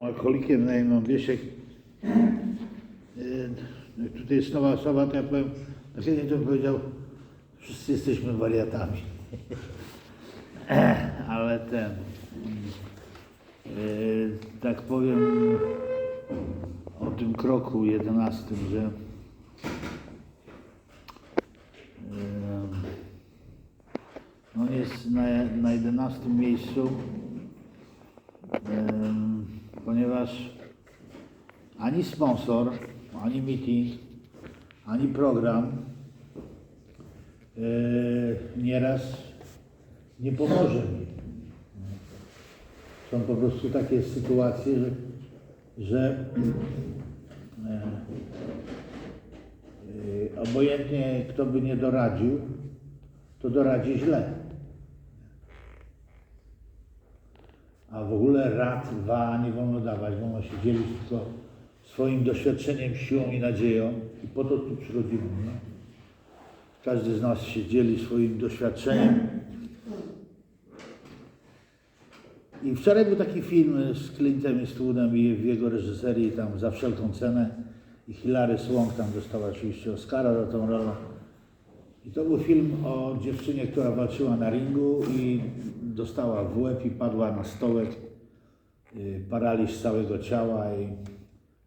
alkoholikiem na imię Wiesiek. Yy, Tutaj jest nowa osoba, to ja powiem, na chwilę to powiedział, wszyscy jesteśmy wariatami. Ale ten, yy, tak powiem o tym kroku jedenastym, że on jest na, na 11 miejscu, ponieważ ani sponsor, ani meeting, ani program e, nieraz nie pomoże mi. Są po prostu takie sytuacje, że, że e, obojętnie kto by nie doradził, to doradzi źle. A w ogóle rad wa nie wolno dawać, wolno się dzielić tylko swoim doświadczeniem, siłą i nadzieją. I po to tu przychodzimy. Nie? Każdy z nas się dzieli swoim doświadczeniem. I wczoraj był taki film z Clintem Eastwoodem i w jego reżyserii tam za wszelką cenę. I Hilary Swank tam dostała oczywiście Oscara za tą rolę. I to był film o dziewczynie, która walczyła na ringu i dostała w łeb i padła na stołek, y, paraliż całego ciała i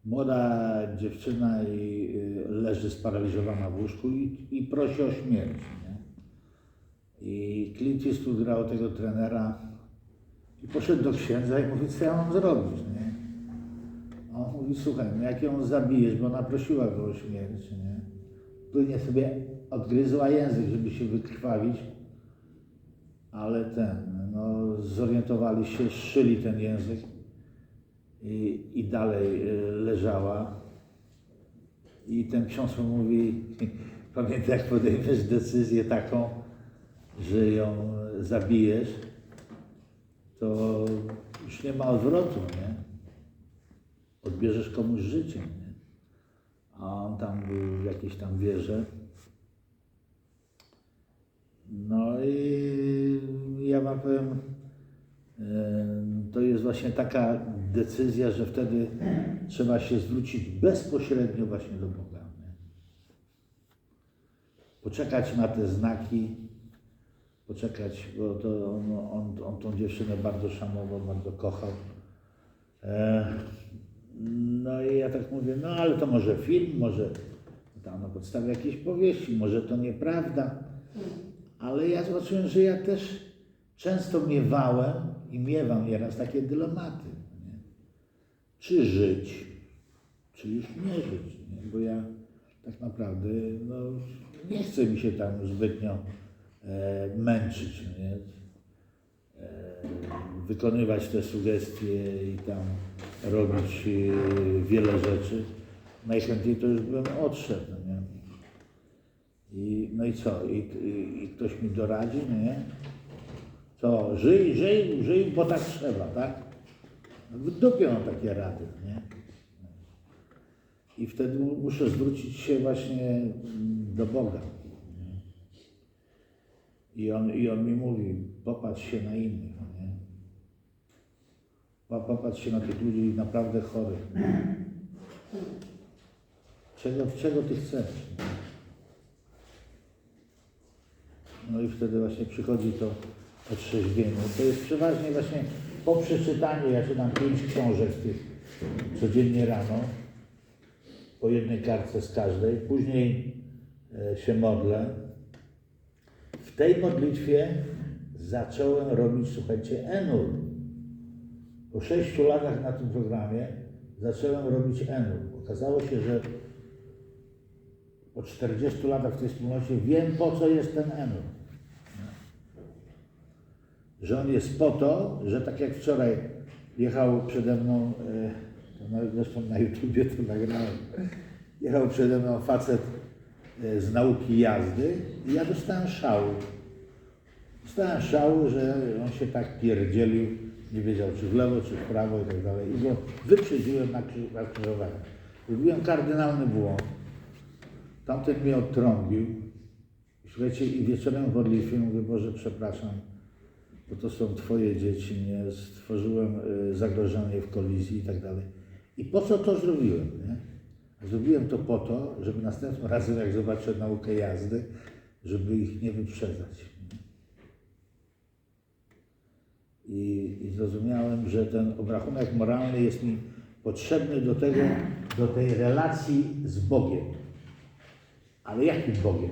młoda dziewczyna i y, leży sparaliżowana w łóżku i, i prosi o śmierć. Nie? I Clint Eastwood grał tego trenera i poszedł do księdza i mówi, co ja mam zrobić, nie? On mówi, słuchaj, no jak ją zabijesz, bo ona prosiła go o śmierć, nie? Płynie sobie odgryzła język, żeby się wykrwawić, ale ten, no zorientowali się, szyli ten język i, i dalej y, leżała. I ten ksiądz mówi, pamiętaj jak podejmiesz decyzję taką, że ją zabijesz, to już nie ma odwrotu, nie? Odbierzesz komuś życie, nie? A on tam był w jakiejś tam wieży. No i ja wam powiem, e, to jest właśnie taka decyzja, że wtedy trzeba się zwrócić bezpośrednio właśnie do Boga. Poczekać na te znaki, poczekać, bo to on, on, on tą dziewczynę bardzo szanował, bardzo kochał. E, no i ja tak mówię, no ale to może film, może tam na podstawie jakiejś powieści, może to nieprawda. Ale ja zobaczyłem, że ja też często miewałem i miewam nieraz takie dylematy. Nie? Czy żyć, czy już nie żyć. Nie? Bo ja tak naprawdę no, nie chcę mi się tam zbytnio e, męczyć. Nie? E, wykonywać te sugestie i tam robić e, wiele rzeczy. Najchętniej to już bym odszedł. Nie? I, no i co? I, i, I ktoś mi doradzi, no nie? Co? Żyj, żyj, żyj, bo tak trzeba, tak? W dupie mam takie rady, nie? I wtedy mu- muszę zwrócić się właśnie do Boga. I, on, I on mi mówi, popatrz się na innych, no nie? Po- Popatrz się na tych ludzi naprawdę chorych. Czego, czego ty chcesz? Nie? No i wtedy właśnie przychodzi to otrzeźwienie. To jest przeważnie właśnie po przeczytaniu, ja czytam pięć książek tych codziennie rano, po jednej kartce z każdej, później e, się modlę. W tej modlitwie zacząłem robić, słuchajcie, Enur. Po sześciu latach na tym programie zacząłem robić Enur. Okazało się, że po 40 latach w tej wspólnocie wiem, po co jest ten Enur. Że on jest po to, że tak jak wczoraj jechał przede mną, e, to zresztą na YouTubie to nagrałem, jechał przede mną facet e, z nauki jazdy i ja dostałem szału. Dostałem szału, że on się tak pierdzielił, nie wiedział czy w lewo, czy w prawo i tak dalej. I go wyprzedziłem na, krzyż- na skrzyżowaniu. Zrobiłem kardynalny błąd. Tamten mnie odtrąbił. Słuchajcie, i wieczorem w modlitwie mówię, Boże, przepraszam. Bo to są Twoje dzieci, nie? Stworzyłem y, zagrożenie w kolizji i tak dalej. I po co to zrobiłem, nie? Zrobiłem to po to, żeby następnym razem, jak zobaczę naukę jazdy, żeby ich nie wyprzedzać. I, I zrozumiałem, że ten obrachunek moralny jest mi potrzebny do tego, do tej relacji z Bogiem. Ale jakim Bogiem?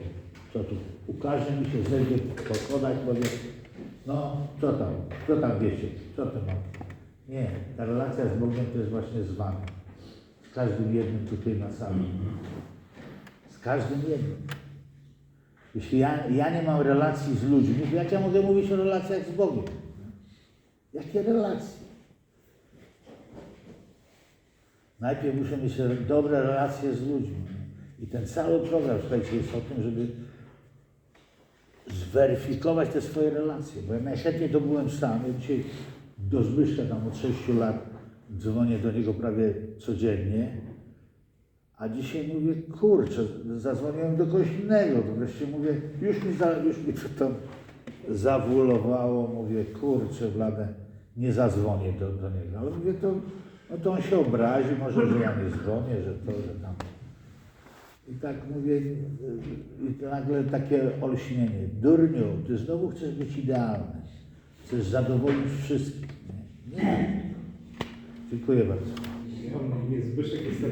Co tu? Ukaże mi się, zejdzie po schodach, powie, no co tam, co tam wiecie, co to mam? Nie, ta relacja z Bogiem to jest właśnie z Wami. Z każdym jednym tutaj na sali. Z każdym jednym. Jeśli ja, ja nie mam relacji z ludźmi, to jak ja mogę mówić o relacjach z Bogiem? Jakie relacje? Najpierw muszę mieć dobre relacje z ludźmi. I ten cały program, słuchajcie, jest o tym, żeby zweryfikować te swoje relacje. Bo ja najchętniej to byłem sam. Ja dzisiaj do Zbyszka tam od 6 lat dzwonię do niego prawie codziennie. A dzisiaj mówię, kurczę, zadzwoniłem do kogoś innego. To wreszcie mówię, już mi, za, już mi to tam zawulowało. Mówię, kurczę, blade, nie zadzwonię do, do niego. Ale mówię, to, no to on się obrazi, może, że ja nie dzwonię, że to, że tam. I tak mówię, y, i to nagle takie olśnienie. Durniu, ty znowu chcesz być idealny. Chcesz zadowolić wszystkich. Nie. Dziękuję bardzo. Zbyszek, jestem